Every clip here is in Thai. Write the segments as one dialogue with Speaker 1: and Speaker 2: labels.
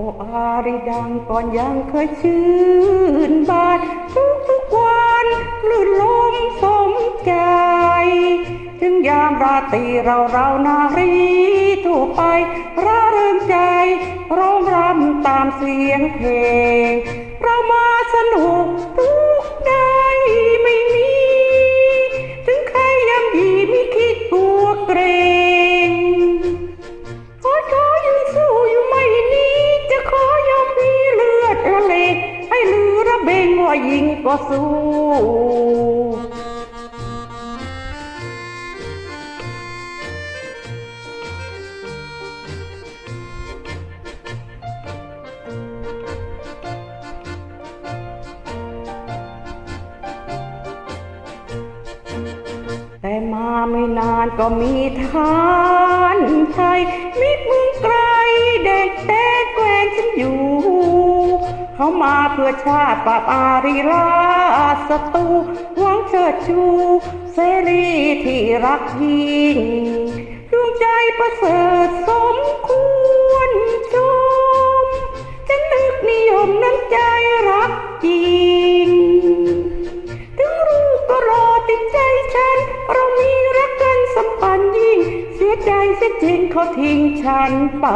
Speaker 1: โออาริดังก่อนยังเคยชื่นบานทุกทุกๆวันลื่นลมสมใจ ถึงยามราตรีเราเรานารีทั่วไปร่าเริงใจ ร้องรำตามเสียงเพลง ว่ายิงก็สู้ แต่มาไม่นานก็มีทานไทยมิตรเมืองไกลเด็กแต่แกล้งฉันอยู่ เขามาเพื่อชาติปราบอารีลาศัตรูหวังเชิดชู เสรีที่รักยิ่งดวงใจประเสริฐสมควรชมฉันนึกนิยมน้ำใจรักจริง ถึงรู้ก็รอติดใจฉัน เรามีรักกันสัมพันธ์ยิ่ง เสียใจเสียจริงเขาทิ้งฉันไป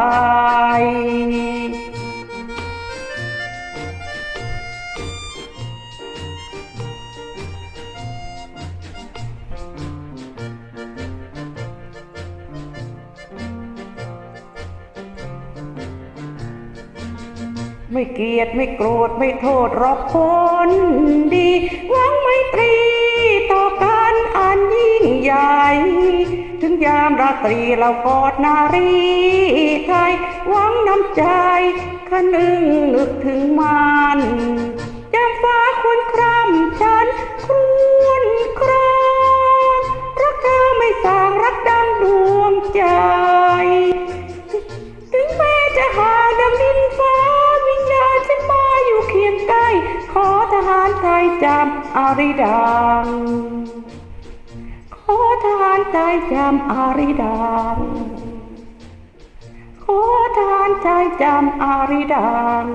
Speaker 1: ไม่เกลียดไม่โกรธไม่โทษรอกคนดีหวังไม่ตรีต่อกันอันยิ่งใหญ่ ถึงยามราตรีเรากอดนารีไทยหวังน้ำใจคันนึงนึกถึงมันยามฟ้าควรคร่ำฉันครวนครางรักเธอไม่สางรักดังดวงใจ ถึงแม้จะหา ขอทหารไทยจำอาริดัง ขอทหารไทยจำอาริดัง ขอทหารไทยจำอาริดัง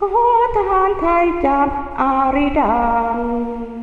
Speaker 1: ขอทหารไทยจำอาริดัง